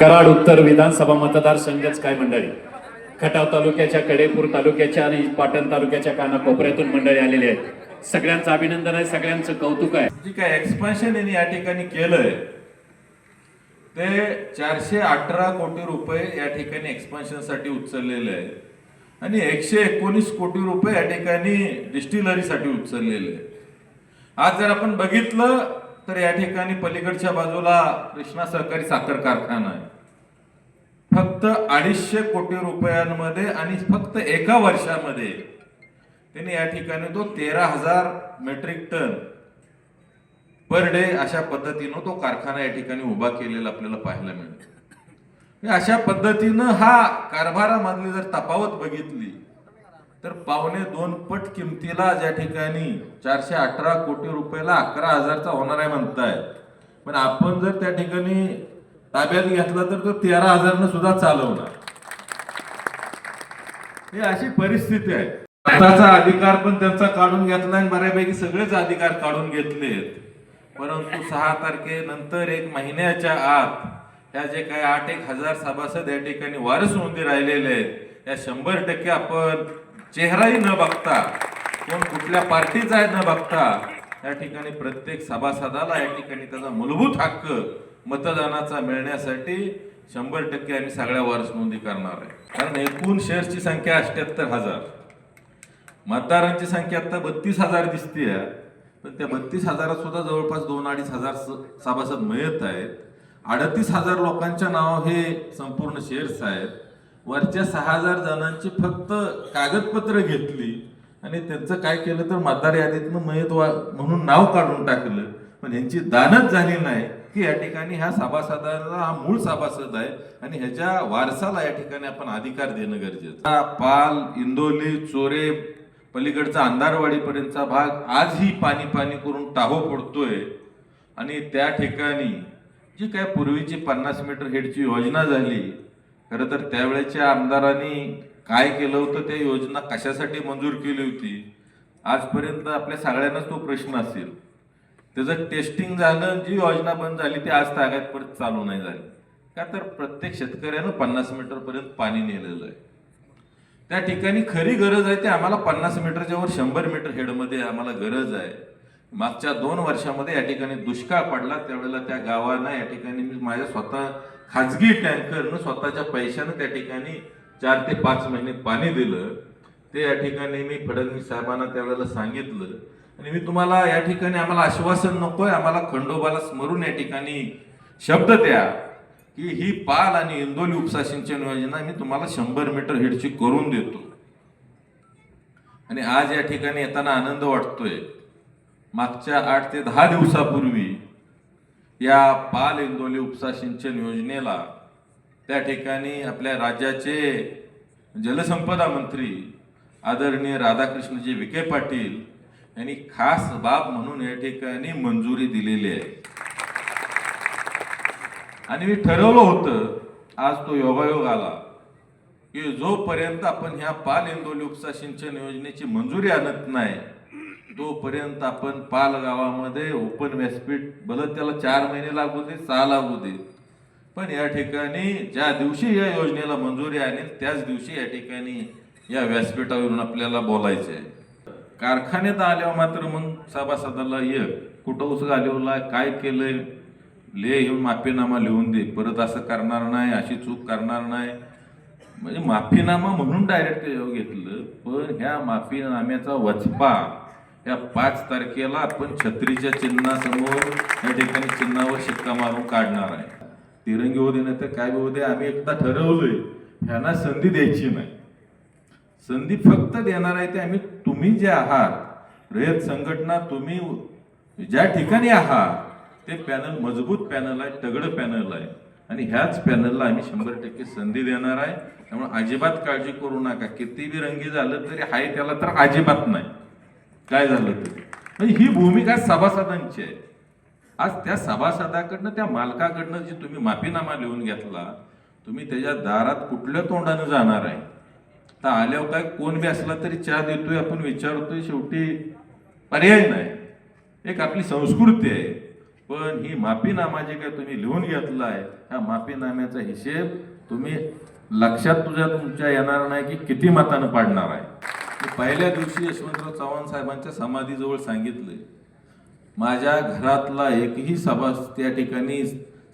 कराड उत्तर विधानसभा मतदारसंघच काय मंडळी? खटाव तालुक्याच्या कडेपूर तालुक्याच्या आणि पाटण तालुक्याच्या कानाकोपऱ्यातून मंडळी आलेली आहेत. सगळ्यांचं अभिनंदन आहे सगळ्यांचं कौतुक आहे. जे काय एक्सपान्शन यांनी या ठिकाणी केलंय ते चारशे अठरा कोटी रुपये या ठिकाणी एक्सपान्शनसाठी उचललेले आहे. आणि एकशे एकोणीस कोटी रुपये या ठिकाणी डिस्टिलरीसाठी उचललेले आहे. आज जर आपण बघितलं तर या ठिकाणी पलीकडच्या बाजूला कृष्णा सहकारी साखर कारखाना आहे. फक्त अडीचशे कोटी रुपयांमध्ये आणि फक्त एका वर्षामध्ये त्यांनी या ठिकाणी तो तेरा हजार मेट्रिक टन पर डे अशा पद्धतीनं तो कारखाना या ठिकाणी उभा केलेला आपल्याला पाहायला मिळतो. म्हणजे अशा पद्धतीनं हा कारभारामधली जर तफावत बघितली तर पावणे दोन पट किमतीला ज्या ठिकाणी चारशे अठरा कोटी रुपयाला अकरा हजारचा होणार आहे म्हणताय. पण आपण जर त्या ठिकाणी ताब्यात घेतला तर तो तेरा हजारनं सुद्धा चालवणार. हे अशी परिस्थिती आहे. स्वतःचा अधिकार पण त्यांचा काढून घेतला आणि बऱ्यापैकी सगळेच अधिकार काढून घेतलेत. परंतु सहा तारखेनंतर एक महिन्याच्या आत ह्या जे काही आठ एक हजार सभासद या ठिकाणी वारस नोंदी राहिलेले आहेत या शंभर टक्के आपण चेहराही न बघता कोण कुठल्या पार्टीचा आहे न बघता या ठिकाणी प्रत्येक सभासदाला या ठिकाणी त्याचा मूलभूत हक्क मतदानाचा मिळण्यासाठी शंभर टक्के आम्ही सगळ्या वारस नोंदी करणार आहे. कारण एकूण शेअर्सची संख्या अठ्याहत्तर हजार. मतदारांची संख्या आता बत्तीस हजार दिसते पण त्या बत्तीस हजारात सुद्धा जवळपास दोन अडीच हजार सभासद मिळत आहेत. अडतीस हजार लोकांच्या नाव हे संपूर्ण शेअर्स आहेत. वरच्या सहा हजार जणांची फक्त कागदपत्र घेतली. आणि त्यांचं काय केलं तर मतदार यादीतनं मयत वा म्हणून नाव काढून टाकलं. पण यांची दानच झाली नाही की या ठिकाणी ह्या सभासदाला हा मूळ सभासद आहे आणि ह्याच्या वारसाला या ठिकाणी आपण अधिकार देणं गरजेचं पाल इंदोली चोरे पलीकडचा अंधारवाडीपर्यंतचा भाग आजही पाणी पाणी करून टाहो पडतोय आणि त्या ठिकाणी जी काय पूर्वीची पन्नास मीटर हेडची योजना झाली खरं तर त्यावेळेच्या आमदारांनी काय केलं होतं त्या योजना कशासाठी मंजूर केली होती? आजपर्यंत आपल्या सगळ्यांनाच तो प्रश्न असेल. त्याचं टेस्टिंग झालं जी योजना बंद झाली ती आज तागात परत चालू नाही झाली. का तर प्रत्येक शेतकऱ्यानं पन्नास मीटर पर्यंत पाणी नेलेलं आहे. त्या ठिकाणी खरी गरज आहे ते आम्हाला पन्नास मीटरच्या वर शंभर मीटर हेडमध्ये आम्हाला गरज आहे. मागच्या दोन वर्षामध्ये या ठिकाणी दुष्काळ पडला त्यावेळेला त्या गावांना या ठिकाणी मी माझ्या स्वतः खाजगी टँकरनं स्वतःच्या पैशानं त्या ठिकाणी चार ते पाच महिने पाणी दिलं. ते या ठिकाणी मी फडणवीस साहेबांना त्यावेळेला सांगितलं. आणि मी तुम्हाला या ठिकाणी आम्हाला आश्वासन नकोय आम्हाला खंडोबाला स्मरून या ठिकाणी शब्द द्या की ही पाल आणि इंदोली उपसा सिंचन योजना मी तुम्हाला शंभर मीटर हिडची करून देतो. आणि आज या ठिकाणी येताना आनंद वाटतोय. मागच्या आठ ते दहा दिवसापूर्वी या पाल इंदोली उपसा सिंचन योजनेला त्या ठिकाणी आपल्या राज्याचे जलसंपदा मंत्री आदरणीय राधाकृष्णजी विखे पाटील यांनी खास बाब म्हणून या ठिकाणी मंजुरी दिलेली आहे. आणि मी ठरवलं होतं आज तो योगायोग आला की जोपर्यंत आपण ह्या पाल इंदोली उपसा सिंचन योजनेची मंजुरी आणत नाही तोपर्यंत आपण पाल गावामध्ये ओपन व्यासपीठ भलं त्याला चार महिने लागू दे सहा लागू दे पण या ठिकाणी ज्या दिवशी या योजनेला मंजुरी आणेल त्याच दिवशी या ठिकाणी या व्यासपीठावरून आपल्याला बोलायचे आहे. कारखान्यात आल्यावर मात्र मग सभासदाला ये कुठं उस घालवला काय केलंय? ले येऊन माफीनामा लिहून दे परत असं करणार नाही अशी चूक करणार नाही. म्हणजे माफीनामा म्हणून डायरेक्ट घेतलं पण ह्या माफीनाम्याचा वचपा या पाच तारखेला आपण छत्रीच्या चिन्हासमोर या ठिकाणी चिन्हावर शिक्का मारून काढणार आहे. तिरंगी होऊ दे नाही तर काय होऊ दे आम्ही एकदा ठरवलंय ह्यांना संधी द्यायची नाही. संधी फक्त देणार आहे ते आम्ही तुम्ही जे आहात रयत संघटना तुम्ही ज्या ठिकाणी आहात ते पॅनल मजबूत पॅनल आहे तगडं पॅनल आहे. आणि ह्याच पॅनलला आम्ही शंभर टक्के संधी देणार आहे. त्यामुळे अजिबात काळजी करू नका. किती बी रंगी झालं तरी हाय त्याला तर अजिबात नाही. काय झालं तरी म्हणजे ही भूमिका सभासदांची आहे. आज त्या सभासदाकडनं त्या मालकाकडनं जी तुम्ही माफीनामा लिहून घेतला तुम्ही त्याच्या दारात कुठल्या तोंडानं जाणार आहे? तर आल्यावर काय कोण बी असला तरी चहा देतोय आपण विचारतोय शेवटी पर्याय नाही. एक आपली संस्कृती आहे. पण ही माफीनामा जे काय तुम्ही लिहून घेतला आहे ह्या माफीनाम्याचा हिशेब तुम्ही लक्षात तुझ्या तुमच्या येणार नाही की किती मतानं पाडणार आहे. पहिल्या दिवशी यशवंतराव चव्हाण साहेबांच्या समाधीजवळ सांगितलंय माझ्या घरातला एकही सभा त्या ठिकाणी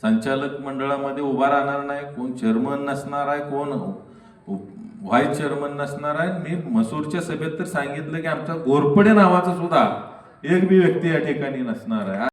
संचालक मंडळामध्ये उभा राहणार नाही. कोण चेअरमन नसणार आहे कोण व्हाईस चेअरमन नसणार आहे. मी मसूरच्या सभेत तर सांगितलं की आमचा गोरपडे नावाचा सुद्धा एक बी व्यक्ती या ठिकाणी नसणार आहे.